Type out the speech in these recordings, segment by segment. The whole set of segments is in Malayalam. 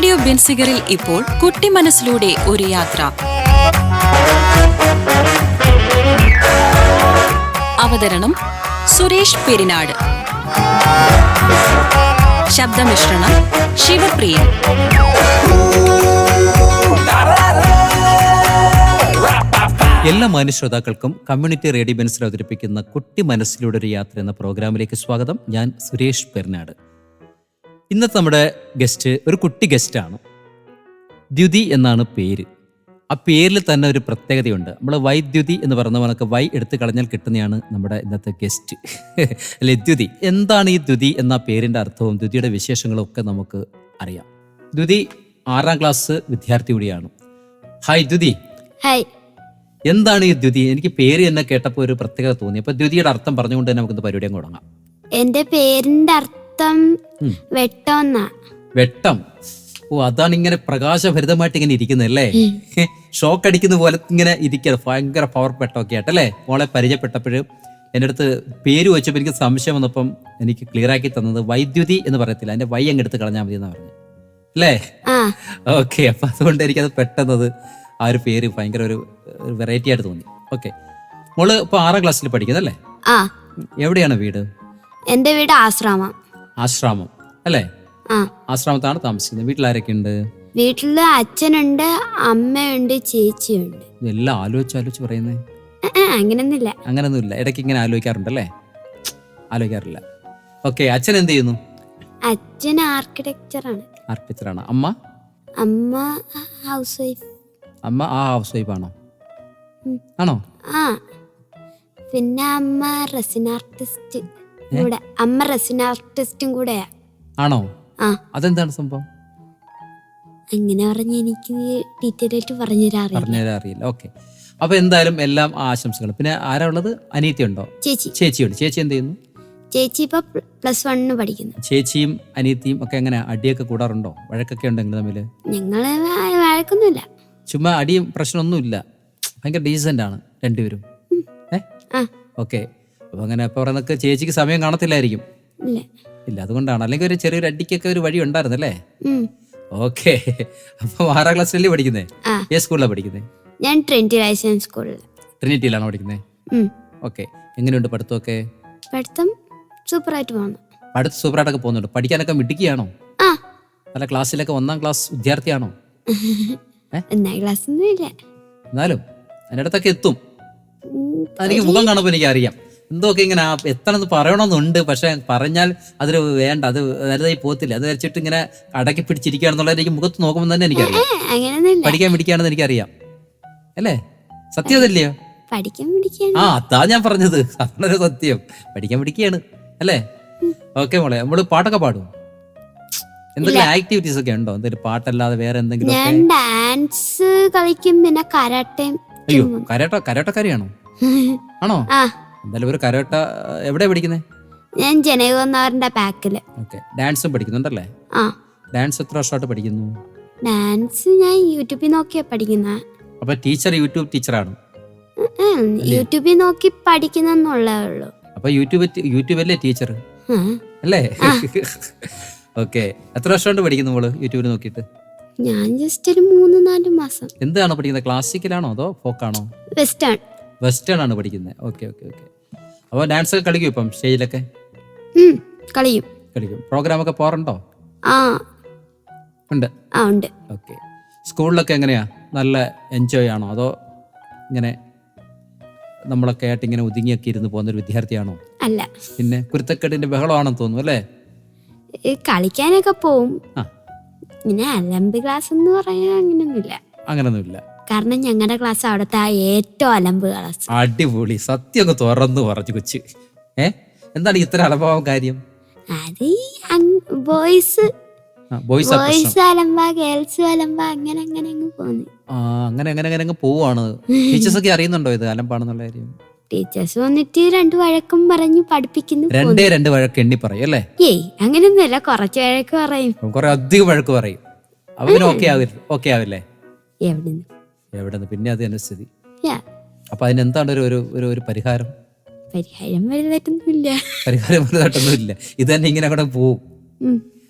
റേഡിയോ ബിൻസിഗറിൽ ഇപ്പോൾ കുട്ടി മനസ്സിലൂടെ ഒരു യാത്ര. അവതരണം സുരേഷ് പെരിനാട്. ശബ്ദമിശ്രണം ശിവപ്രിയൻ. എല്ലാ മാന്യ ശ്രോതാക്കൾക്കും കമ്മ്യൂണിറ്റി റേഡിയോ ബെൻസിൽ അവതരിപ്പിക്കുന്ന കുട്ടി മനസ്സിലൂടെ ഒരു യാത്ര എന്ന പ്രോഗ്രാമിലേക്ക് സ്വാഗതം. ഞാൻ സുരേഷ് പെർനാട് ഇന്നത്തെ നമ്മുടെ ഗസ്റ്റ് ഒരു കുട്ടി ഗസ്റ്റാണ് ദ്യുതി എന്നാണ് പേര്. ആ പേരിൽ തന്നെ ഒരു പ്രത്യേകതയുണ്ട്. നമ്മൾ വൈദ്യുതി എന്ന് പറയുന്ന കണക്ക് വൈ എടുത്തു കളഞ്ഞാൽ കിട്ടുന്നതാണ് നമ്മുടെ ഇന്നത്തെ ഗസ്റ്റ് അല്ലെ ദ്യുതി? എന്താണ് ഈ ദ്യുതി എന്ന പേരിന്റെ അർത്ഥവും ദ്യുതിയുടെ വിശേഷങ്ങളും ഒക്കെ നമുക്ക് അറിയാം. ദ്യുതി ആറാം ക്ലാസ് വിദ്യാർത്ഥി കൂടിയാണ്. ഹായ് ദ്യുതി. ഹായ് എന്താണ് ഈ ദ്യുതി? എനിക്ക് പേര് തന്നെ കേട്ടപ്പോൾ ഒരു പ്രത്യേകത തോന്നി. അപ്പൊ ദ്യുതിയുടെ അർത്ഥം പറഞ്ഞുകൊണ്ട് തന്നെ നമുക്ക് പരിപാടി അങ്ങ് തുടങ്ങാം. എന്റെ പേരിന്റെ അർത്ഥം ഉം. വെട്ടം വെട്ടം. ഓ അതാണ് ഇങ്ങനെ പ്രകാശഭരിതമായിട്ട് ഇങ്ങനെ ഇരിക്കുന്നത് അല്ലേ? ഷോക്ക് അടിക്കുന്ന പോലെ ഇങ്ങനെ ഇരിക്കുക ഭയങ്കര പവർ പെട്ടൊക്കെ ആയിട്ട് അല്ലേ? മോളെ പരിചയപ്പെട്ടപ്പോഴും എന്റെ അടുത്ത് പേര് വെച്ചപ്പോൾ എനിക്ക് സംശയം വന്നപ്പം എനിക്ക് ക്ലിയർ ആക്കി തന്നത് വൈദ്യുതി എന്ന് പറയത്തില്ല. അതിന്റെ വൈ അങ്ങ് എടുത്ത് കളഞ്ഞാൽ മതി എന്ന് പറഞ്ഞു അല്ലേ ഓക്കെ അപ്പൊ അതുകൊണ്ട് എനിക്കത് പെട്ടെന്നത് ആ ഒരു പേര് ഭയങ്കര ഒരു വെറൈറ്റി ആയിട്ട് തോന്നി. ഓക്കെ മോൾ ഇപ്പൊ ആറാം ക്ലാസ്സിൽ പഠിക്കുന്നല്ലേ എവിടെയാണ് വീട്? എന്റെ വീട് ആശ്രമം. ആശ്രാമം അല്ലേ? ആശ്രാമത്താണ് താമസിക്കുന്നത്. വീട്ടിൽ ആരൊക്കെ ഉണ്ട് വീട്ടിൽ അച്ഛനുണ്ട് അമ്മയുണ്ട് ചേച്ചിയുണ്ട്. ഇതെല്ലാം ആലോചിച്ച് ആലോചിച്ച് പറയുന്നേ. അങ്ങനൊന്നുമില്ല. അങ്ങനൊന്നുമില്ല. ഇടയ്ക്ക് ഇങ്ങനെ ആലോചിക്കാറുണ്ട് അല്ലേ ആലോചിക്കാറില്ല. ഓക്കെ അച്ഛൻ എന്ത് ചെയ്യുന്നു? അച്ഛൻ ആർക്കിടെക്ചറാണ്. ആർക്കിടെക്ചറാണ്. അമ്മ? അമ്മ ഹൗസ് വൈഫ്. അമ്മ ആ ഹൗസ് വൈഫ് ആണോ? ആണോ? ആ. പിന്നെ അമ്മ റെസിൻ ആർട്ടിസ്റ്റ്. കൂടെ അമ്മ റെസിൻ ആർട്ടിസ്റ്റും കൂടെയാ. ആണോ? ആ. അതെന്താണ് സംഭവം? അങ്ങനെ പറഞ്ഞ എനിക്ക് ഡീറ്റെയിൽ ആയിട്ട് പറഞ്ഞുതരാൻ അറിയില്ല. പറഞ്ഞുതരാൻ അറിയില്ല. ഓക്കെ. അപ്പൊ എന്തായാലും എല്ലാം ആശംസകൾ പിന്നെ ആരാ ഉള്ളത്? അനീത്തിയുണ്ടോ ചേച്ചി. ചേച്ചിയുണ്ട് ചേച്ചി എന്ത് ചെയ്യുന്നു? ചേച്ചി ഇപ്പൊ പ്ലസ് വണ്ണിന് പഠിക്കുന്നു. ചേച്ചിയും അനിയത്തിയും ഒക്കെ എങ്ങനെ അടിയൊക്കെ കൂടാറുണ്ടോ? വഴക്കൊക്കെ ഉണ്ടോ നിങ്ങൾ തമ്മിൽ ഞങ്ങൾ വ- വഴക്കൊന്നുമില്ല. ചുമ്മാ അടിയും പ്രശ്നമൊന്നുമില്ല. ഭയങ്കര ഡീസന്റ് ആണ് രണ്ടുപേരും. ഏ? ആ. ഓക്കെ. അപ്പൊ അങ്ങനെ ഇപ്പൊ പറയുന്നൊക്കെ ചേച്ചിക്ക് സമയം കാണത്തില്ലായിരിക്കും. ഇല്ല. അതുകൊണ്ടാണ്. അല്ലെങ്കിൽ ഒരു ചെറിയൊരു അടിക്കൊക്കെ ഒരു വഴി ഉണ്ടായിരുന്നല്ലേ. ഓക്കെ. അപ്പൊ ആറാം ക്ലാസ്സിലല്ലേ പഠിക്കുന്നേ? ഏത് സ്കൂളിലാണ് പഠിക്കുന്നത് ഞാൻ ട്രിനിറ്റി ലൈസൻസ് സ്കൂളിൽ. ട്രിനിറ്റിയിലാണ് പഠിക്കുന്നത്. ഓക്കെ. എങ്ങനെയുണ്ട് പഠിത്തമൊക്കെ? പഠിത്തം സൂപ്പറായിട്ട് പോകുന്നു. അടുത്ത് സൂപ്പറായിട്ടൊക്കെ പോകുന്നുണ്ട്. പഠിക്കാനൊക്കെ മിടുക്കിയാണോ? ആ. അല്ല ക്ലാസ്സിലൊക്കെ ഒന്നാം ക്ലാസ് വിദ്യാർത്ഥിയാണോ? ഒന്നാം ക്ലാസ് ഒന്നും ഇല്ല എന്നാലും അതിന്റെ അടുത്തൊക്കെ എത്തും. എനിക്ക് മുഖം കാണുമ്പോൾ എനിക്ക് അറിയാം എന്തൊക്കെ ഇങ്ങനെ എത്തണമെന്ന് പറയണമെന്നുണ്ട് പക്ഷെ പറഞ്ഞാൽ അതിൽ വേണ്ട അത് വലുതായി പോകത്തില്ല. അത് വരച്ചിട്ട് ഇങ്ങനെ അടക്കി പിടിച്ചിരിക്കുകയാണെന്നുള്ളത് എനിക്ക് മുഖത്ത് നോക്കുമ്പോൾ തന്നെ എനിക്കറിയാം. പഠിക്കാൻ പിടിക്കുകയാണെന്ന് എനിക്കറിയാം. അല്ലേ? സത്യം അതല്ലയോ ആ അതാ ഞാൻ പറഞ്ഞത്. അതൊരു സത്യം. പഠിക്കാൻ പിടിക്കുകയാണ് അല്ലേ? ഓക്കെ മോളെ നമ്മൾ പാട്ടൊക്കെ പാടും എന്തെങ്കിലും ആക്ടിവിറ്റീസ് ഒക്കെ ഉണ്ടോ? എന്തെങ്കിലും പാട്ടല്ലാതെ വേറെ എന്തെങ്കിലും ഞാൻ ഡാൻസ് കളിക്കും പിന്നെ കരാട്ടയും അയ്യോ കരാട്ട കരാട്ടക്കാരിയാണോ? ആണോ? ആ. എന്തായാലും ഒരു കരോട്ട എവിടെ പഠിക്കുന്നത് ഞാൻ ജനകോന്നാറിന്റെ പാക്കിൽ ഓക്കെ. ഡാൻസും പഠിക്കുന്നുണ്ടല്ലേ? ആ. ഡാൻസ് എത്ര വർഷമായിട്ട് പഠിക്കുന്നു? ഡാൻസ് ഞാൻ യൂട്യൂബിൽ നോക്കിയാ പഠിക്കുന്ന. അപ്പൊ ടീച്ചർ യൂട്യൂബ് ടീച്ചറാണ് യൂട്യൂബിൽ നോക്കി പഠിക്കുന്നുള്ളേ ഉള്ളൂ. അപ്പൊ യൂട്യൂബ് യൂട്യൂബല്ലേ ടീച്ചർ അല്ലേ? ഓക്കെ. എത്ര വർഷമായിട്ട് പഠിക്കുന്നു മോൾ യൂട്യൂബിൽ നോക്കിയിട്ട്? ഞാൻ ജസ്റ്റ് ഒരു മൂന്ന് നാല് മാസം. എന്താണ് പഠിക്കുന്നത്? ക്ലാസിക്കലാണോ അതോ ഫോക്കാണോ വെസ്റ്റേൺ വെസ്റ്റേൺ ആണ് പഠിക്കുന്നത്. ഓക്കെ ഓക്കെ ഓക്കെ അപ്പോൾ ഡാൻസ് ഒക്കെ കളിക്കും ഇപ്പം സ്റ്റേജിലൊക്കെ കളിക്കും കളിക്കും. കളിക്കും പ്രോഗ്രാമൊക്കെ പോറണ്ടോ ആ. ഉണ്ട്? ആ ഉണ്ട്. ഓക്കെ സ്കൂളിലൊക്കെ എങ്ങനെയാ? നല്ല എൻജോയ് ആണോ? അതോ ഇങ്ങനെ നമ്മളൊക്കെ ആയിട്ട് ഇങ്ങനെ ഒതുങ്ങിയൊക്കെ ഇരുന്ന് പോകുന്ന ഒരു വിദ്യാർത്ഥിയാണോ? അല്ല. പിന്നെ കുരുത്തക്കെട്ടിന്റെ ബഹളമാണെന്ന് തോന്നുന്നു അല്ലേ? കളിക്കാനൊക്കെ പോവും. അലമ്പ് ക്ലാസ് എന്ന് പറയാൻ അങ്ങനെയൊന്നുമില്ല അങ്ങനൊന്നുമില്ല. കാരണം ഞങ്ങളുടെ ക്ലാസ് അവിടുത്തെ ആ ഏറ്റവും അലമ്പ് ക്ലാസ് അടിപൊളി. സത്യം അങ്ങ് തുറന്നു പറഞ്ഞു കൊച്ചു. ഏ? എന്താണ് ഇത്ര അലംഭാവം കാര്യം? അത് ഈ ബോയ്സ് ബോയ്സ് പ്രശ്നം. ബോയ്സ് അലമ്പ ഗേൾസ് അലമ്പ അങ്ങനെ അങ്ങനെ അങ്ങ് പോന്നു. ആ അങ്ങനെ അങ്ങനെ അങ്ങനെ അങ്ങ് പോവാണ്. ടീച്ചേഴ്സ് ഒക്കെ അറിയുന്നുണ്ടോ ഇത് അലമ്പാണെന്നുള്ള കാര്യം? ടീച്ചേഴ്സ് വന്നിട്ട് രണ്ട് വഴക്കും പറഞ്ഞ് പഠിപ്പിക്കുന്നു രണ്ടേ രണ്ട് വഴക്ക് എണ്ണി പറയും അല്ലേ? ഏയ് അങ്ങനെയൊന്നുമില്ല കുറച്ച് വഴക്ക് പറയും. കുറെ അധികം വഴക്ക് പറയും. അപ്പൊ പിന്നെ ഓക്കെ ആവില്ല ഓക്കെ ആവില്ലേ? എവിടുന്ന്? എവിടെ നിന്ന് പിന്നെ അത് തന്നെ സ്ഥിതി. അപ്പൊ അതിനെന്താണ് ഒരു ഒരു ഒരു പരിഹാരം? പരിഹാരം വലുതായിട്ടൊന്നുമില്ല. പരിഹാരം വലുതായിട്ടൊന്നും ഇല്ല ഇത് തന്നെ ഇങ്ങനെ അവിടെ പോവും.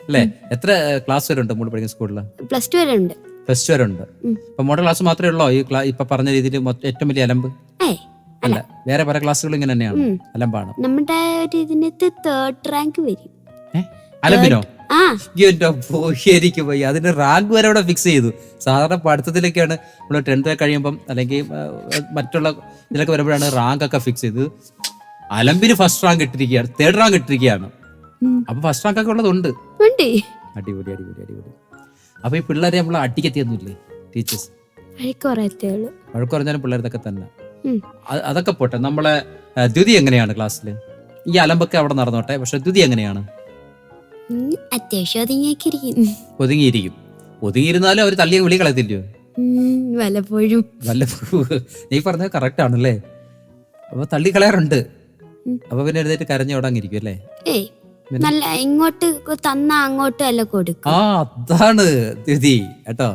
അല്ലേ? എത്ര ക്ലാസ് വരെ ഉണ്ട് മോൾ പഠിക്കുന്ന സ്കൂളിൽ പ്ലസ് ടു വരെ ഉണ്ട്. പ്ലസ് ടു വരെ ഉണ്ട്. അപ്പൊ മോഡൽ ക്ലാസ് മാത്രമേ ഉള്ളോ? ഈ ഇപ്പൊ പറഞ്ഞ രീതിയിൽ ഏറ്റവും വലിയ അലമ്പ്? അല്ല. വേറെ പല ക്ലാസ്സുകളും ഇങ്ങനെ തന്നെയാണ്. അലമ്പാണ്. നമ്മുടെ ഒരു ഇതിനകത്ത് തേർഡ് റാങ്ക് വരും. അലമ്പിനോ? എന്റെ എനിക്ക് പോയി അതിന്റെ റാങ്ക് വരെ അവിടെ ഫിക്സ് ചെയ്തു. സാധാരണ പഠിത്തത്തിലൊക്കെയാണ് നമ്മൾ ടെൻത്ത് കഴിയുമ്പം അല്ലെങ്കിൽ മറ്റുള്ള ഇതിലൊക്കെ വരുമ്പോഴാണ് റാങ്ക് ഒക്കെ ഫിക്സ് ചെയ്ത് അലമ്പിന് ഫസ്റ്റ് റാങ്ക് ഇട്ടിരിക്കുകയാണ് തേർഡ് റാങ്ക് ഇട്ടിരിക്കുകയാണ്. അപ്പൊ ഫസ്റ്റ് റാങ്ക് ഒക്കെ ഉള്ളതുണ്ട്. അടിപൊളി അടിപൊളി അടിപൊളി. അപ്പൊ ഈ പിള്ളേരെ നമ്മൾ അടിക്കത്തിയൊന്നുമില്ലേ ടീച്ചേഴ്സ് വഴിക്ക് പറഞ്ഞാലും പിള്ളേരതൊക്കെ തന്നെ. അതൊക്കെ പോട്ടെ. നമ്മളെ ദ്യുതി എങ്ങനെയാണ് ക്ലാസ്സിൽ ഈ അലമ്പൊക്കെ അവിടെ നടന്നോട്ടെ പക്ഷെ ദ്യുതി എങ്ങനെയാണ്? അത്യാവശ്യം ഒതുങ്ങിയിരിക്കും. ഒതുങ്ങിയിരുന്നാലും അവർ തള്ളിയ വിളി കളയത്തില്ലയോ? വല്ലപ്പോഴും. വല്ലപ്പോഴും. വല്ല നീ പറഞ്ഞത് കറക്റ്റ് ആണല്ലേ? അപ്പൊ തള്ളി കളയാറുണ്ട് അപ്പൊ പിന്നെ എഴുന്നേറ്റ് കരഞ്ഞോടാങ്ങിരിക്കും അല്ലേ? ഏയ് നല്ല ഇങ്ങോട്ട് തന്ന അങ്ങോട്ട് അല്ല കൊടുക്കും. ആ അതാണ് ദുതി കേട്ടോ?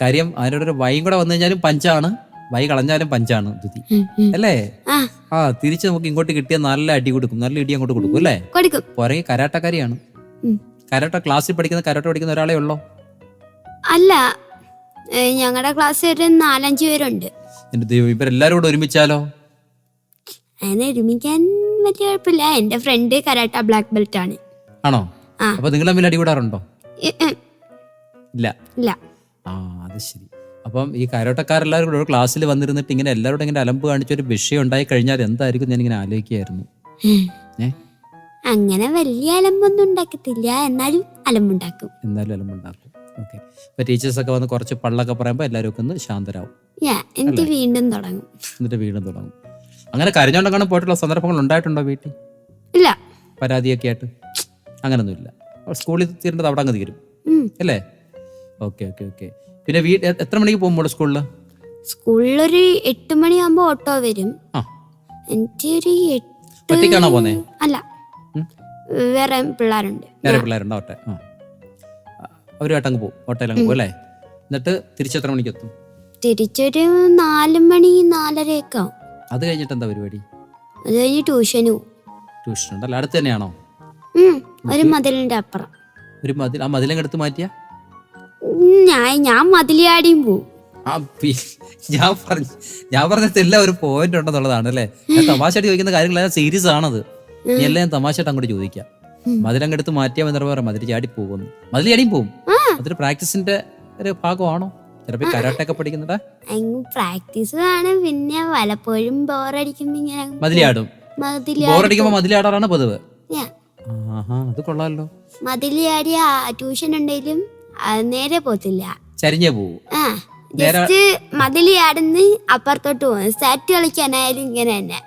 കാര്യം അതിനോടൊരു വൈയും കൂടെ വന്നു കഴിഞ്ഞാലും പഞ്ചാണ്. വൈ കളഞ്ഞാലും പഞ്ചാണ് ദുതി. അല്ലേ? ആ. തിരിച്ച് നമുക്ക് ഇങ്ങോട്ട് കിട്ടിയ നല്ല അടി കൊടുക്കും. നല്ല ഇടി അങ്ങോട്ട് കൊടുക്കും അല്ലേ? പുറകെ കരാട്ടക്കാരിയാണ്. കരാട്ട ക്ലാസ്സിൽ പഠിക്കുന്ന കരാട്ട പഠിക്കുന്ന ഒരാളെ ഉള്ളോ? അല്ല ഞങ്ങളുടെ ക്ലാസ്സിൽ ഒരു നാലഞ്ച് പേരുണ്ട്. എന്റെ ദൈവം ഇവരെല്ലാരും കൂടെ ഒരുമിച്ചാലോ? അങ്ങനെ ഒരുമിക്കാൻ വലിയ കുഴപ്പമില്ല. എന്റെ ഫ്രണ്ട് കരാട്ട ബ്ലാക്ക് ബെൽറ്റ് ആണ്. ആണോ? ആ. അപ്പൊ നിങ്ങൾ തമ്മിൽ അടികൂടാറുണ്ടോ? ഇല്ല. ഇല്ല. ആ അത് ശരി. അപ്പം ഈ കരോട്ടക്കാരെല്ലാവരും കൂടെ ഒരു ക്ലാസ്സിൽ വന്നിരുന്നിട്ട് ഇങ്ങനെ എല്ലാവരോടും ഇങ്ങനെ അലമ്പ് കാണിച്ച ഒരു വിഷയം ഉണ്ടായി കഴിഞ്ഞാൽ എന്തായിരിക്കും ഞാൻ ഇങ്ങനെ ആലോചിക്കുകയായിരുന്നു. ഏ? അങ്ങനെ വലിയ അലമ്പൊന്നും ഉണ്ടാക്കത്തില്ല. എന്നാലും അലമ്പുണ്ടാക്കും. എന്നാലും അലമ്പുണ്ടാക്കും. ഓക്കെ ഇപ്പൊ ടീച്ചേഴ്സ് ഒക്കെ വന്ന് കുറച്ച് പള്ളൊക്കെ പറയുമ്പോൾ എല്ലാവരും ഒക്കെ ഒന്ന് ശാന്തരാവും. യാ എന്നിട്ട് വീണ്ടും തുടങ്ങും. എന്നിട്ട് വീണ്ടും തുടങ്ങും. അങ്ങനെ കരഞ്ഞോണ്ടങ്ങനെ പോയിട്ടുള്ള സന്ദർഭങ്ങൾ ഉണ്ടായിട്ടുണ്ടോ വീട്ടിൽ? ഇല്ല. പരാതിയൊക്കെ ആയിട്ട്? അങ്ങനൊന്നും ഇല്ല സ്കൂളിൽ തീരേണ്ടത് അവിടെ അങ്ങ് തീരും. ഉം. അല്ലേ? ഓക്കെ ഓക്കെ ഓക്കെ പിന്നെ വീ എ- എത്ര മണിക്ക് പോകുമ്പോൾ സ്കൂളിൽ സ്കൂളിലൊരു എട്ട് മണിയാകുമ്പോ ഓട്ടോ വരും. ആ. എനിക്ക് ഒരു എട്ട് ഒറ്റയ്ക്കാണോ പോന്നെ? അല്ല. വേറെ പിള്ളേരുണ്ട്. വേറെ പിള്ളേരുണ്ട്? ഒട്ടെ ആ. അവരുമായിട്ട് അങ്ങ് പോകും ഓട്ടോയിൽ അങ്ങ് പോകും അല്ലേ? എന്നിട്ട് തിരിച്ചെത്ര മണിക്ക് എത്തും? തിരിച്ചൊരു നാല് മണി നാലരയൊക്കെ ആവും. അത് കഴിഞ്ഞിട്ട് എന്താ പരിപാടി? അത് കഴിഞ്ഞ് ട്യൂഷന് പോകും ട്യൂഷൻ ഉണ്ടല്ലോ? അടുത്ത് തന്നെയാണോ? ഒരു മതിലിന്റെ അപ്പുറം. ഒരു മതിൽ ആ മതിലങ്ങ് എടുത്ത് മാറ്റിയ? ഞാൻ ഞാൻ മതിലിയാടിയും പോവും. ഞാൻ പറഞ്ഞു ഞാൻ പറഞ്ഞത് എല്ലാം ഒരു പോയിന്റ് ഉണ്ടെന്നുള്ളതാണ് അല്ലേ? തമാശയായിട്ട് ചോദിക്കുന്ന കാര്യങ്ങളെല്ലാം സീരിയസ് ആണത് നീ എല്ലാം ഞാൻ തമാശയായിട്ട് അങ്ങോട്ട് ചോദിക്കാം. മതിലങ്ങ് എടുത്ത് മാറ്റിയാൽ മതി പറയാം മതിൽ ചാടി പോകുന്നു. മതിൽ ചാടിയും പോകും. അതൊരു പ്രാക്ടീസിന്റെ ഒരു ഭാഗമാണോ? ചിലപ്പോ കരാട്ടൊക്കെ പഠിക്കുന്നതാ അങ്ങ് പ്രാക്ടീസ് ആണ് പിന്നെ വലപ്പോഴും ബോറടിക്കുമ്പോ ഇങ്ങനെ. മതിലിയാടി ബോറടിക്കുമ്പോൾ മതിലിയാടാറാണ് പതിവ്. അത് കൊള്ളാമല്ലോ മതിലിയാടി ട്യൂഷൻ ഉണ്ടെങ്കിലും നേരെ പോത്തില്ല ചരിഞ്ഞേ പോവും. ജസ്റ്റ് മതിലിയാടുന്ന് അപ്പുറത്തോട്ട് പോകും. സാറ്റ് കളിക്കാനായാലും ഇങ്ങനെ തന്നെ.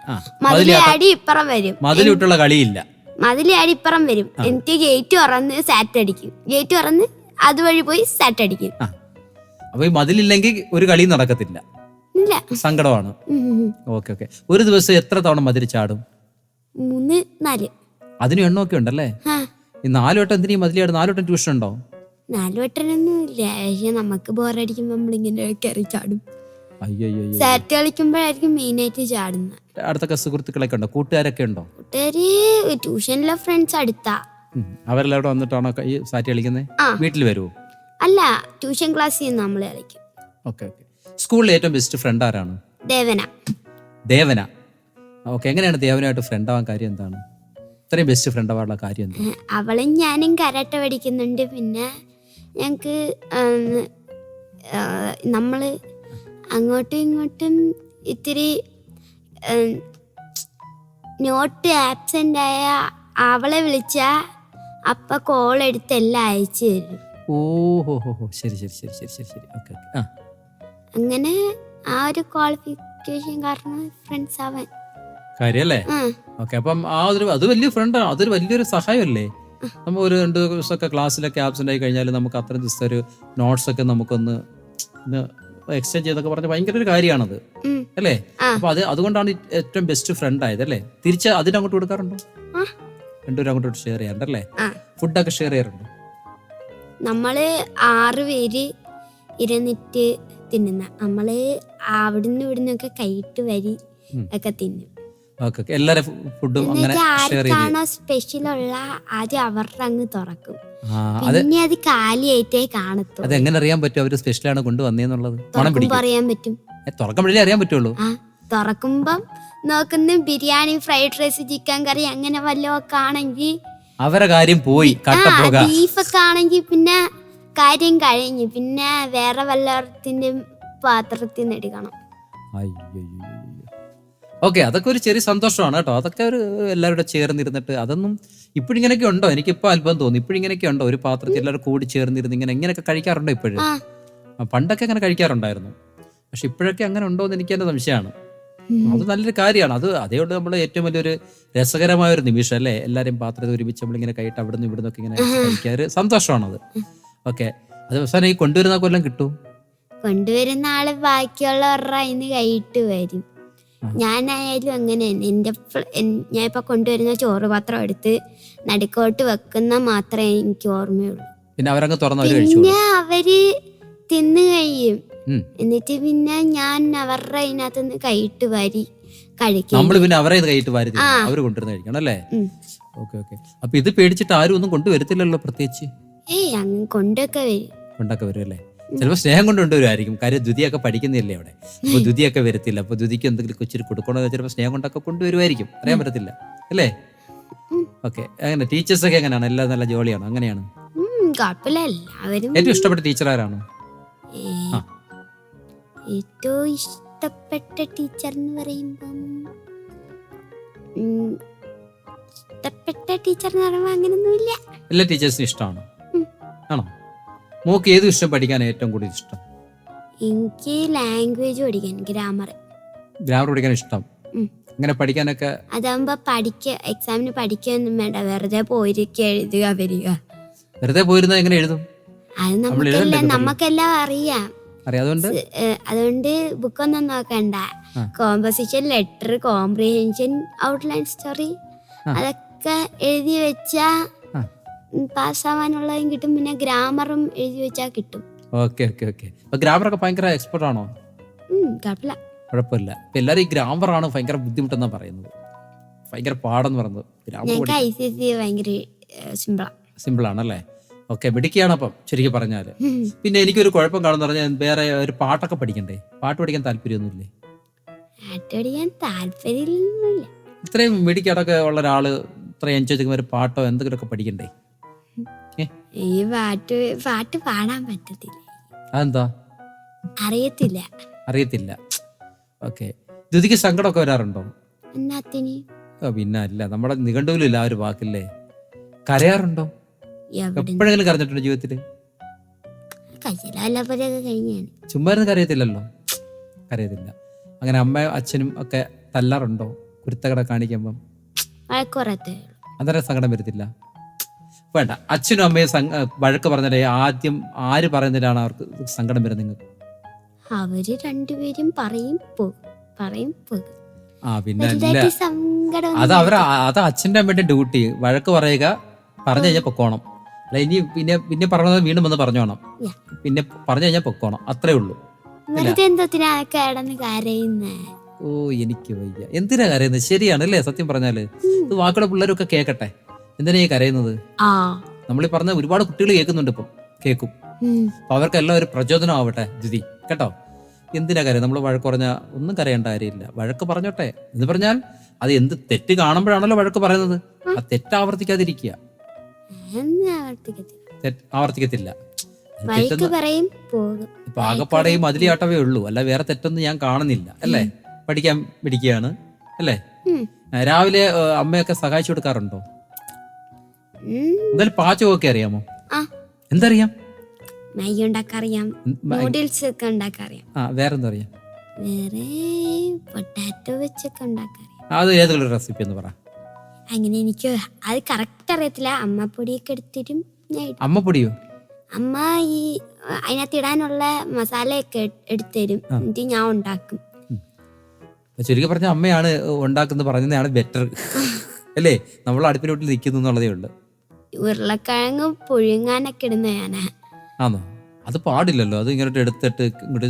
മതിലിയാടി ഇപ്പുറം വരും. മതിലിട്ടുള്ള കളിയില്ല. മതിലിയാടി ഇപ്പുറം വരും. എനിക്ക് ഗേറ്റ് തുറന്ന് സാറ്റ് അടിക്കും. ഗേറ്റ് തുറന്ന് അതുവഴി പോയി സാറ്റ് അടിക്കും. അപ്പൊ ഈ മതിലില്ലെങ്കിൽ ഒരു കളി നടക്കത്തില്ല. സങ്കടമാണ്. Okay okay. ഒരു ദിവസം എത്ര തവണ മതിൽ ചാടും? മൂന്ന് നാല്. അതിനും എണ്ണമൊക്കെ ഉണ്ടല്ലേ? ഈ നാലുവട്ടം എന്തിനീ മതിലിയാട് നാലുവട്ടം ട്യൂഷൻ ഉണ്ടോ? നാല് വട്ടനൊന്നും പക്ഷെ നമുക്ക് ബോറടിക്കുമ്പോ നമ്മളിങ്ങനെ കയറി ചാടും. സാറ്റ് കളിക്കുമ്പോഴായിരിക്കും മെയിനായിട്ട് ചാടുന്നത് അടുത്തൊക്കെ സുഹൃത്തുക്കളൊക്കെ ഉണ്ടോ? കൂട്ടുകാരൊക്കെ ഉണ്ടോ? കൂട്ടുകാര് ട്യൂഷനിലെ ഫ്രണ്ട്സ് അടുത്താ. അവരെല്ലാം ഇവിടെ വന്നിട്ടാണോ ഈ സാറ്റ് കളിക്കുന്നത് വീട്ടിൽ വരുമോ അല്ല ട്യൂഷൻ ക്ലാസ്സിൽ നമ്മൾ കളിക്കും. Okay okay. സ്കൂളിലെ ഏറ്റവും ബെസ്റ്റ് ഫ്രണ്ട് ആരാണ്? ദേവന. ദേവന. ഓക്കെ എങ്ങനെയാണ് ദേവനായിട്ട് ഫ്രണ്ട് ആവാൻ കാര്യം എന്താണ്? ഇത്രയും ബെസ്റ്റ് ഫ്രണ്ട് ആവാനുള്ള കാര്യം എന്താണ്? അവളും ഞാനും കരാട്ട പഠിക്കുന്നുണ്ട്. പിന്നെ ഞങ്ങൾക്ക് നമ്മൾ അങ്ങോട്ടും ഇങ്ങോട്ടും ഇത്തിരി നോട്ട് ആബ്സെന്റ് ആയ അവളെ വിളിച്ചാൽ അപ്പ കോൾ എടുത്ത് എല്ലാം അയച്ചു തരും. ഓ ഹോ ഹോ ഹോ. ശരി ശരി ശരി ശരി ശരി ശരി. ഓക്കെ അങ്ങനെ ആ ഒരു ക്വാളിഫിക്കേഷൻ കാരണം ഫ്രണ്ട്സ് ആവാൻ. കാര്യല്ലേ? ഓക്കെ അപ്പം ആ ഒരു അത് വലിയ ഫ്രണ്ടാണ് അതൊരു വലിയൊരു സഹായമല്ലേ? നമ്മൾ ഒരു രണ്ട് ദിവസമൊക്കെ ക്ലാസ്സിലൊക്കെ ആബ്സെന്റ് ആയി കഴിഞ്ഞാൽ നമുക്ക് അത്രയും ദിവസത്തെ ഒരു നോട്ട്സൊക്കെ നമുക്കൊന്ന് എക്സ്ചേഞ്ച് ചെയ്തൊക്കെ പറഞ്ഞാൽ ഭയങ്കര ഒരു കാര്യമാണത് അല്ലേ. അപ്പൊ അത് അതുകൊണ്ടാണ് ഏറ്റവും ബെസ്റ്റ് ഫ്രണ്ട് ആയത് അല്ലേ? തിരിച്ച് അതിനങ്ങോട്ട് കൊടുക്കാറുണ്ടോ? രണ്ടുപേരും അങ്ങോട്ട് ഷെയർ ചെയ്യാറുണ്ടല്ലേ അല്ലേ? ഫുഡൊക്കെ ഷെയർ ചെയ്യാറുണ്ട്? നമ്മൾ ആറ് പേര് ഇരുന്നിട്ട് തിന്നുന്ന. നമ്മൾ അവിടുന്ന് ഇവിടുന്നൊക്കെ കൈയിട്ട് വരി ഒക്കെ തിന്നും. ഓക്കെ എല്ലാവരും ഫുഡും അങ്ങനെ ഷെയർ ചെയ്ത് ആർക്കാണോ സ്പെഷ്യൽ ഉള്ള ആദ്യം അവരുടെ അങ്ങ് തുറക്കും. ആ അത് പിന്നെ അത് കാലിയായിട്ടേ കാണത്തു അത് എങ്ങനെ അറിയാൻ പറ്റും? അവർ സ്പെഷ്യലാണ് കൊണ്ടുവന്നേന്നുള്ളത് മണം തുറക്കുമ്പോ പിടിക്കും. അറിയാൻ പറ്റും. ഏ, തുറക്കുമ്പോഴേ അറിയാൻ പറ്റുള്ളൂ? ആ തുറക്കുമ്പം നോക്കുന്ന biryani fried rice chicken curry അങ്ങനെ വല്ലതും ഒക്കെ ആണെങ്കിൽ അവരെ കാര്യം പോയി ആ കട്ടപ്പോക ബീഫൊക്കെ ആണെങ്കിൽ പിന്നെ കാര്യം കഴിഞ്ഞു. പിന്നെ വേറെ വല്ലത്തിന്റെ പാത്രത്തിൽ നിന്ന് എടുക്കണം ഓക്കെ അതൊക്കെ ഒരു ചെറിയ സന്തോഷമാണ് കേട്ടോ. അതൊക്കെ ഒരു എല്ലാവരുടെ ചേർന്നിരുന്നിട്ട് അതൊന്നും ഇപ്പോഴിങ്ങനെയൊക്കെ ഉണ്ടോ? എനിക്ക് എനിക്കിപ്പോൾ അല്പം തോന്നി. ഇപ്പോഴിങ്ങനെയൊക്കെ ഉണ്ടോ? ഒരു പാത്രത്തിൽ എല്ലാവരും കൂടി ചേർന്നിരുന്ന് ഇങ്ങനെ ഇങ്ങനെയൊക്കെ കഴിക്കാറുണ്ടോ ഇപ്പോഴും? പണ്ടൊക്കെ അങ്ങനെ കഴിക്കാറുണ്ടായിരുന്നു. പക്ഷെ ഇപ്പോഴൊക്കെ അങ്ങനെ ഉണ്ടോ എന്ന് എനിക്ക് എന്റെ സംശയമാണ് അത് നല്ലൊരു കാര്യമാണ്. അത് അതേകൊണ്ട് നമ്മൾ ഏറ്റവും വലിയൊരു രസകരമായ ഒരു നിമിഷം അല്ലേ? എല്ലാരും പാത്രത്തിൽ ഒരുമിച്ച് നമ്മളിങ്ങനെ കൈയിട്ട് അവിടെ നിന്ന് ഇവിടെ നിന്നൊക്കെ ഇങ്ങനെ കഴിക്കാൻ ഒരു സന്തോഷമാണത്. ഓക്കെ. അത് അവസാനം ഈ കൊണ്ടുവരുന്ന കൊല്ലം കിട്ടും? കൊണ്ടുവരുന്ന ആൾ ബാക്കിയുള്ളവരുടെ കൈയിട്ട് വരും. ഞാനായാലും അങ്ങനെ എന്റെ ഞാൻ ഇപ്പൊ കൊണ്ടുവരുന്ന ചോറ് പാത്രം എടുത്ത് നടുക്കോട്ട് വെക്കുന്ന മാത്രമേ എനിക്ക് ഓർമ്മയുള്ളൂ. പിന്നെ അവരങ്ങ് തുറന്ന് പിന്നെ അവർ തിന്നു കഴിയും. എന്നിട്ട് പിന്നെ ഞാൻ അവരുടെ അതിനകത്തുനിന്ന് കൈയിട്ട് വരി കഴിക്കും. നമ്മൾ പിന്നെ അവരെ കൈയിട്ട് വാരി. അവർ കൊണ്ടുവരുന്ന കഴിക്കണം അല്ലേ? ഉം. Okay okay. അപ്പൊ ഇത് പേടിച്ചിട്ട് ആരും ഒന്നും കൊണ്ടുവരത്തില്ലല്ലോ പ്രത്യേകിച്ച്? ഏയ് അങ്ങ് കൊണ്ടൊക്കെ വരും. കൊണ്ടൊക്കെ വരും അല്ലേ? ചിലപ്പോൾ സ്നേഹം കൊണ്ട് കൊണ്ടുവരുമായിരിക്കും. കാര്യം ദ്വിതിയൊക്കെ പഠിക്കുന്നില്ലേ അവിടെ? അപ്പൊ ദ്വിതിയൊക്കെ വരത്തില്ല. അപ്പൊ ദ്വിതിക്ക് എന്തെങ്കിലും ഇച്ചിരി കൊടുക്കണോ ചിലപ്പോൾ സ്നേഹം കൊണ്ടൊക്കെ കൊണ്ടുവരുമായിരിക്കും. അറിയാൻ പറ്റത്തില്ല. അല്ലേ? ഓക്കെ. അങ്ങനെ ടീച്ചേഴ്സ് ഒക്കെ എങ്ങനെയാണ്? എല്ലാം നല്ല ജോലിയാണ് അങ്ങനെയാണ്? ഏറ്റവും ഇഷ്ടപ്പെട്ട ടീച്ചർ ആരാണ്. ഏറ്റവും ഇഷ്ടപ്പെട്ട ടീച്ചർ എന്ന് പറയുമ്പം ഇഷ്ടപ്പെട്ട ടീച്ചർ എന്ന് പറയുമ്പോൾ അങ്ങനെയൊന്നുമില്ല എല്ലാ ടീച്ചേഴ്സിനും ഇഷ്ടമാണ്? ആണോ? മോക്ക് ഏത് വിഷയം പഠിക്കാൻ ഏറ്റവും കൂടുതൽ ഇഷ്ടം? എനിക്ക് ലാംഗ്വേജ് പഠിക്കാൻ ഗ്രാമർ ഗ്രാമർ പഠിക്കാൻ ഇഷ്ടം. അങ്ങനെ പഠിക്കാനൊക്കെ അതാകുമ്പോ പഠിക്ക എക്സാമിന് പഠിക്കൊന്നും വേണ്ട. വെറുതെ പോയിരിക്കുക എഴുതുക വരിക. വെറുതെ പോയിരുന്ന എങ്ങനെ എഴുതും? അത് നമുക്കെല്ലാം നമുക്കെല്ലാം അറിയാം. അറിയാതുകൊണ്ട് അതുകൊണ്ട്? ബുക്കൊന്നും നോക്കണ്ട. Composition letter comprehension outline story അതൊക്കെ എഴുതി വെച്ചാ. പാസ്സാവാനുള്ളതും കിട്ടും. പിന്നെ ഗ്രാമറും എഴുതി വെച്ചാൽ കിട്ടും. Okay okay okay. അപ്പൊ ഗ്രാമറൊക്കെ ഭയങ്കര എക്സ്പെർട്ട് ആണോ? കുഴപ്പമില്ല. കുഴപ്പമില്ല. ഇപ്പൊ എല്ലാവരും ഈ ഗ്രാമറാണ് ഭയങ്കര ബുദ്ധിമുട്ടെന്നാ പറയുന്നത്. ഭയങ്കര പാടെന്ന് പറയുന്നത്. ഗ്രാമർ സിമ്പിൾ ആണല്ലേ? ഓക്കെ മിടുക്കിയാണ് അപ്പം ശരിക്കും പറഞ്ഞാൽ. പിന്നെ എനിക്കൊരു കുഴപ്പം കാണുന്ന പറഞ്ഞാൽ വേറെ ഒരു പാട്ടൊക്കെ പഠിക്കണ്ടേ? പാട്ട് പഠിക്കാൻ താല്പര്യമൊന്നുമില്ലേ? ഇത്രയും മിടിക്കടൊക്കെ ഉള്ള ഒരാൾ ഇത്രയും എൻജോയ് ചെയ്യുന്ന ഒരു പാട്ടോ എന്തെങ്കിലുമൊക്കെ പഠിക്കണ്ടേ? ഈ പാട്ട് പാട്ട് പാടാൻ പറ്റത്തില്ല? അതെന്താ? അറിയത്തില്ല. അറിയത്തില്ല. ഓക്കെ. ദ്യുതിക്ക് സങ്കടമൊക്കെ വരാറുണ്ടോ? എന്നാത്തിന്? പിന്നെ അല്ല നമ്മുടെ നിഘണ്ടുവിലില്ല ആ ഒരു വാക്കില്ലേ? കരയാറുണ്ടോ? എപ്പോഴെങ്കിലും കരഞ്ഞിട്ടുണ്ടോ ജീവിതത്തിൽ? ചുമ്മാ കരയത്തില്ലല്ലോ? കരയത്തില്ല. അങ്ങനെ അമ്മ അച്ഛനും ഒക്കെ തല്ലാറുണ്ടോ? കുരുത്തകട കാണിക്കുമ്പം? അന്നേരം സങ്കടം വരത്തില്ല. വേണ്ട. അച്ഛനും അമ്മയും വഴക്ക് പറഞ്ഞില്ലേ ആദ്യം ആര് പറയുന്നതിലാണ് അവർക്ക് സങ്കടം വരുന്നത് നിങ്ങൾക്ക്? അവർ രണ്ടുപേരും പറയും പറയും ആ പിന്നെ അത് അവർ അത് അച്ഛന്റെ അമ്മയുടെ ഡ്യൂട്ടി. വഴക്ക് പറയുക പറഞ്ഞു കഴിഞ്ഞാൽ പൊക്കോണം. അല്ല ഇനി പിന്നെ പിന്നെ പറഞ്ഞത് വീണ്ടും വന്ന് പറഞ്ഞു വേണം പിന്നെ പറഞ്ഞു കഴിഞ്ഞാൽ പൊക്കോണം. അത്രേ ഉള്ളൂ. ഓ എനിക്ക് വയ്യ. എന്തിനാ കരയുന്നത് ശരിയാണ് അല്ലേ സത്യം പറഞ്ഞാൽ? ഇത് വാക്കുടെ പിള്ളേരൊക്കെ കേക്കട്ടെ എന്തിനാ ഈ കരയുന്നത്? നമ്മൾ ഈ പറഞ്ഞ ഒരുപാട് കുട്ടികൾ കേൾക്കുന്നുണ്ട് ഇപ്പം. കേൾക്കും. അപ്പൊ അവർക്കെല്ലാം ഒരു പ്രചോദനം ആവട്ടെ ദിതി കേട്ടോ? എന്തിനാ കാര്യം നമ്മൾ വഴക്ക് പറഞ്ഞാൽ ഒന്നും കരയേണ്ട കാര്യമില്ല. വഴക്ക് പറഞ്ഞോട്ടെ. എന്ന് പറഞ്ഞാൽ അത് എന്ത് തെറ്റ് കാണുമ്പോഴാണല്ലോ വഴക്ക് പറയുന്നത്. ആ തെറ്റ് ആവർത്തിക്കാതിരിക്കുക. ആവർത്തിക്കത്തില്ല. ഇപ്പൊ ആകപ്പാടെയും മതിലിയാട്ടവേ ഉള്ളൂ. അല്ല വേറെ തെറ്റൊന്നും ഞാൻ കാണുന്നില്ല. അല്ലേ? പഠിക്കാൻ പിടിക്കുകയാണ് അല്ലേ. രാവിലെ അമ്മയൊക്കെ സഹായിച്ചു കൊടുക്കാറുണ്ടോ. എന്തായാലും പാചകമൊക്കെ അറിയാമോ? എന്തറിയാം? മാഗി ഉണ്ടാക്കറിയാം. നൂഡിൽസ് ഒക്കെ ഉണ്ടാക്കറിയാം. ആ അറിയാം വേറെ പൊട്ടാറ്റോ വെച്ചൊക്കെ ഉണ്ടാക്കറിയാം. അത് ഏതെങ്കിലും റെസിപ്പി എന്ന് പറ. അങ്ങനെ എനിക്ക് അത് കറക്റ്റ് അറിയത്തില്ല. അമ്മ പൊടിയൊക്കെ എടുത്തിട്ടും ഞാൻ. അമ്മ പൊടിയോ അമ്മ ഈ അതിനകത്ത് ഇടാനുള്ള മസാലയൊക്കെ എട്- എടുത്തരും. എന്നിട്ട് ഞാൻ ഉണ്ടാക്കും. ചുരുക്കി പറഞ്ഞ അമ്മയാണ് ഉണ്ടാക്കുന്നത് പറയുന്നതാണ് ബെറ്റർ അല്ലേ? നമ്മൾ അടുപ്പിലോട്ടിൽ നിൽക്കുന്നു എന്നുള്ളതേ ഉള്ളൂ. ഉരുളക്കിഴങ്ങ് പുഴുങ്ങാനൊക്കെ ഇടുന്ന ഞാനാ. ആണോ അത് പാടില്ലല്ലോ. അത് ഇങ്ങോട്ട് എടുത്തിട്ട് ഇങ്ങോട്ട്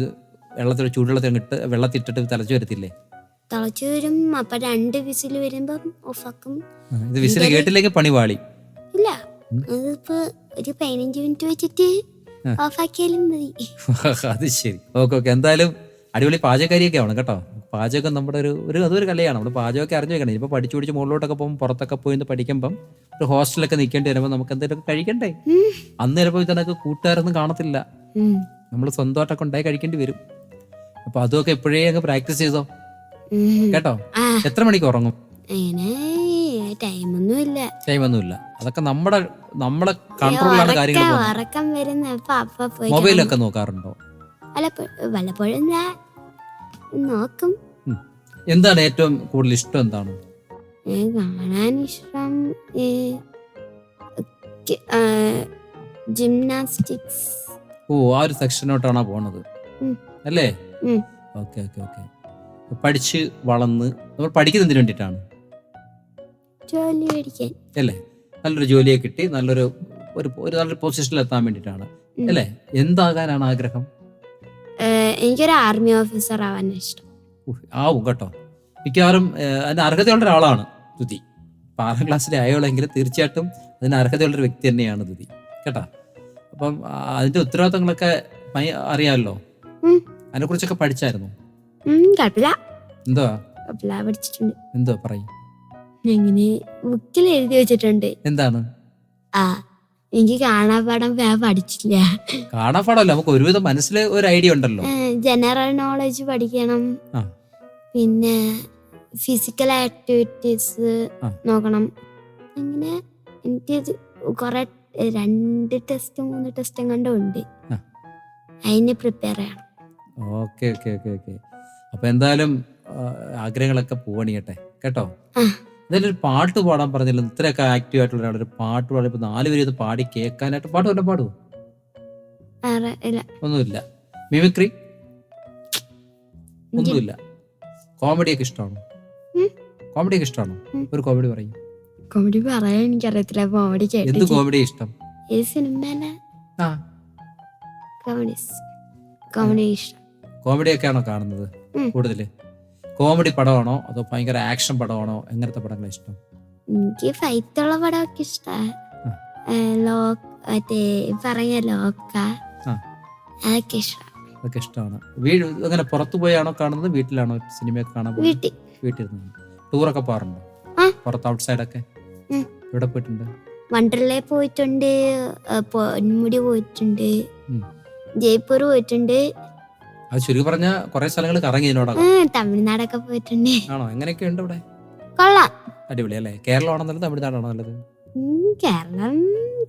വെള്ളത്തിൽ ചൂടുവെള്ളത്തിൽ ഇട്ട് വെള്ളത്തിട്ടിട്ട് തിളച്ചു വരത്തില്ലേ? തിളച്ചു വരും. അപ്പൊ രണ്ട് വിസിൽ വരുമ്പം ഓഫാക്കും ഇത് വിസിൽ കേട്ടില്ലെങ്കിൽ പണി പാളി ഇല്ല. അതിപ്പോ ഒരു പതിനഞ്ച് മിനിറ്റ് വെച്ചിട്ട്. ഓഫാക്കിയാലും മതി. അത് ശരി. Okay okay. എന്തായാലും അടിപൊളി പാചകക്കാരിയൊക്കെ ആവണം കേട്ടോ. പാചകം നമ്മുടെ ഒരു ഒരു അതൊരു കലയാണ്. നമ്മൾ പാചകമൊക്കെ അറിഞ്ഞു വെക്കണം ഇപ്പോൾ പഠിച്ചു പഠിച്ച് മുകളിലോട്ടൊക്കെ പോകുമ്പോൾ പുറത്തൊക്കെ പോയി നിന്ന് പഠിക്കുമ്പം ഒരു ഹോസ്റ്റലൊക്കെ നിൽക്കേണ്ടി വരുമ്പോൾ നമുക്ക് എന്തെങ്കിലുമൊക്കെ കഴിക്കണ്ടേ? അന്ന് ചിലപ്പോൾ ഇതൊക്കെ കൂട്ടുകാരൊന്നും കാണത്തില്ല. നമ്മൾ സ്വന്തമായിട്ടൊക്കെ ഉണ്ടായി കഴിക്കേണ്ടി വരും. അപ്പൊ അതൊക്കെ എപ്പോഴേ അങ്ങ് പ്രാക്ടീസ് ചെയ്തോ? കേട്ടോ? എത്ര മണിക്ക് ഉറങ്ങും? ടൈമൊന്നുമില്ല. ടൈമൊന്നുമില്ല. അതൊക്കെ നമ്മുടെ നമ്മളെ കൺട്രോളിലാണ് കാര്യങ്ങൾ മൊബൈലൊക്കെ നോക്കാറുണ്ടോ? വല്ലപ്പോ- വല്ലപ്പോഴും നോക്കും. എന്താണ് ഏറ്റവും കൂടുതൽ ഇഷ്ടം എന്താണ്? കാണാൻ ഇഷ്ടം ജിംനാസ്റ്റിക്സ് ഓ ആ ഒരു സെക്ഷനോട്ടാണോ പോണത്? അല്ലേ. Okay okay okay. പഠിച്ച് വളർന്ന് നമ്മൾ പഠിക്കുന്നതിന് വേണ്ടിയിട്ടാണ്? ജോലി മേടിക്കാൻ. അല്ലേ? നല്ലൊരു ജോലിയെ കിട്ടി നല്ലൊരു ഒരു നല്ലൊരു പൊസിഷനിൽ എത്താൻ വേണ്ടിയിട്ടാണ്. അല്ലേ? എന്താകാനാണ് ആഗ്രഹം? എനിക്കൊരു ആർമി ഓഫീസർ ആവാൻ ഇഷ്ടം. ആവും കേട്ടോ. മിക്കവാറും അതിന് അർഹതയുള്ള ഒരാളാണ് ദുതി അപ്പം ആറാം ക്ലാസ്സിലെ ആയോളെങ്കിൽ തീർച്ചയായിട്ടും അതിന് അർഹതയുള്ളൊരു വ്യക്തി തന്നെയാണ് ദുതി കേട്ടാ? അപ്പം അതിന്റെ ഉത്തരവാദിത്തങ്ങളൊക്കെ അറിയാമല്ലോ അതിനെ കുറിച്ചൊക്കെ പഠിച്ചായിരുന്നു? എന്താ കുഴപ്പമില്ല. പഠിച്ചിട്ടുണ്ട്. എന്തോ പറയും? എങ്ങനെ ബുക്കിൽ എഴുതി വെച്ചിട്ടുണ്ട്. എന്താണ്? ആ എനിക്ക് കാണാപ്പാടം പഠിച്ചില്ല. കാണാപ്പാടല്ല നമുക്ക് ഒരുവിധം മനസ്സിൽ ഒരു ഐഡിയ ഉണ്ടല്ലോ. ജനറൽ നോളജ് പഠിക്കണം. പിന്നെ ഫിസിക്കൽ ആക്ടിവിറ്റീസ് നോക്കണം. അങ്ങനെ എനിക്ക് കുറെ രണ്ട് ടെസ്റ്റ് മൂന്ന് ടെസ്റ്റും കണ്ടും ഉണ്ട്. അതിന് പ്രിപ്പയർ ചെയ്യണം. Okay okay okay okay. അപ്പൊ എന്തായാലും ആഗ്രഹങ്ങളൊക്കെ പോവണിയട്ടെ കേട്ടോ? ആ. എന്തായാലും ഒരു പാട്ട് പാടാൻ പറഞ്ഞില്ല. ഇത്രയൊക്കെ ആക്റ്റീവ് ആയിട്ടുള്ള ഒരാൾ ഒരു പാട്ട് പാടി ഇപ്പൊ നാല് പേര് ഇത് പാടി കേൾക്കാനായിട്ട് പാട്ട് വല്ല ഇല്ല. ഒന്നുമില്ല. മിമിക്രി? ഒന്നുമില്ല. കോമഡിയൊക്കെ ഇഷ്ടമാണോ. കോമഡിയൊക്കെ ഇഷ്ടമാണോ. ഒരു കോമഡി പറയും. കോമഡി പറയാൻ എനിക്കറിയത്തില്ല. കോമഡി എന്ത് കോമഡി ഇഷ്ടം? ഈ സിനിമ കോമഡി കോമഡി ഇഷ്ടം. കോമഡിയൊക്കെ ആണോ കാണുന്നത് ഉം. കോമഡി പടമാണോ അതോ ഭയങ്കര ആക്ഷൻ പടമാണോ എങ്ങനത്തെ പടങ്ങളാണ് ഇഷ്ടം? എനിക്ക് ഫൈറ്റ് ഉള്ള പടമൊക്കെ ഇഷ്ടമാണ് മറ്റേ പറഞ്ഞ ലോക്ക. അതൊക്കെ ഇഷ്ടം. അതൊക്കെ ഇഷ്ടമാണ്. വീട് അങ്ങനെ പുറത്തു പോയാണോ കാണുന്നത്? വീട്ടിലാണോ സിനിമയൊക്കെ കാണാൻ? വീട്ടിൽ. വീട്ടിലിരുന്ന് ടൂറൊക്കെ പോകാറുണ്ടോ. പുറത്ത് ഔട്ട് സൈഡൊക്കെ ഉം. എവിടെ പോയിട്ടുണ്ട്? വണ്ടർലേ പോയിട്ടുണ്ട് പൊന്മുടി പോയിട്ടുണ്ട് ജയ്പൂർ പോയിട്ടുണ്ട് അത് ചുരുക്കി പറഞ്ഞ കുറെ സ്ഥലങ്ങൾ കറങ്ങി ഇതിനോടകം തമിഴ്നാടൊക്കെ പോയിട്ടുണ്ട്. ആണോ? എങ്ങനെയൊക്കെ ഉണ്ട് ഇവിടെ? കൊള്ളാം. അടിപൊളി അല്ലേ? കേരളമാണോ നല്ലത് തമിഴ്നാടാണോ നല്ലത്? കേരളം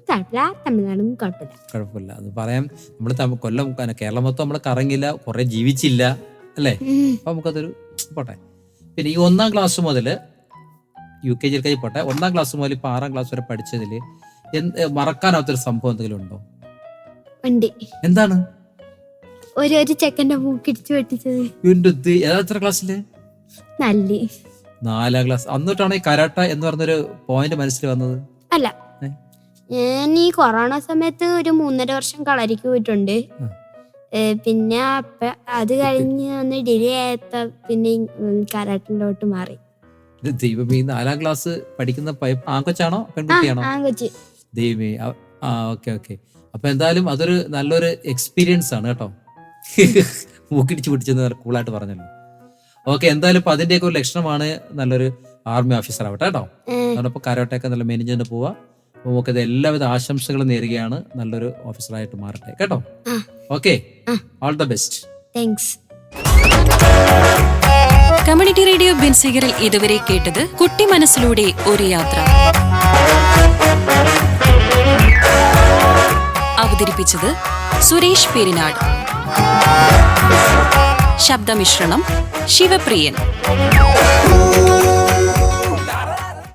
കുഴപ്പമില്ല തമിഴ്നാടും കുഴപ്പമില്ല. കുഴപ്പമില്ല. അത് പറയാം നമ്മൾ കൊല്ലം കേരളം മൊത്തം നമ്മൾ കറങ്ങില്ല കുറെ ജീവിച്ചില്ല അല്ലേ. അപ്പൊ നമുക്കതൊരു പോട്ടെ. പിന്നെ ഈ ഒന്നാം ക്ലാസ് മുതൽ യു കെ ജിയിൽ കഴിഞ്ഞ് പോട്ടെ ഒന്നാം ക്ലാസ് മുതൽ ഇപ്പൊ ആറാം ക്ലാസ് വരെ പഠിച്ചതിൽ എന്ത് മറക്കാനാവാത്തൊരു സംഭവം എന്തെങ്കിലും ഉണ്ട്. എന്താണ്? ഒരു ഒരു ചെക്കന്റെ മൂക്കിടിച്ച് വെട്ടിച്ചത്. ഏതാ എത്ര ക്ലാസ്സിൽ? നല്ല. നാലാം ക്ലാസ്. അന്നിട്ടാണ് ഈ കരാട്ട എന്ന് പറഞ്ഞൊരു പോയിന്റ് മനസ്സിൽ വന്നത്? അല്ല. ഞാൻ ഈ കൊറോണ സമയത്ത് ഒരു മൂന്നര വർഷം കളരിക്ക് പോയിട്ടുണ്ട്. പിന്നെ അപ്പ അത് കഴിഞ്ഞ് ഒന്ന് ഡിലേ ആയപ്പോ പിന്നെ കരാട്ടിലോട്ട് മാറി. ദൈവമേ ഈ നാലാം ക്ലാസ് പഠിക്കുന്ന ആൺകൊച്ചാണോ പെൺകുട്ടിയാണോ? ദൈവമേ ആ ഓക്കെ ഓക്കെ. അപ്പൊ എന്തായാലും അതൊരു നല്ലൊരു എക്സ്പീരിയൻസ് ആണ് കേട്ടോ. മൂക്കിടിച്ച് പിടിച്ചെന്ന് കൂളായിട്ട് പറഞ്ഞല്ലോ. ഓക്കെ എന്തായാലും ഇപ്പൊ അതിന്റെയൊക്കെ ഒരു ലക്ഷണമാണ് നല്ലൊരു ആർമി ഓഫീസർ ആവട്ടെ കേട്ടോ. അതോടൊപ്പം കരോട്ടയൊക്കെ നല്ല മേനേജറിന് പോവാ. നമുക്ക് എല്ലാവിധ ആശംസകളും നേരുകയാണ് നല്ലൊരു ഓഫീസറായിട്ട് മാറട്ടെ കേട്ടോ. Okay. All the best thanks community radio ബിൻസിഗറിൽ ഇതുവരെ കേട്ടത് കുട്ടി മനസ്സിലൂടെ ഒരു യാത്ര. അവതരിപ്പിച്ചത് സുരേഷ് പെരിനാട്. ശബ്ദമിശ്രണം ശിവപ്രിയൻ.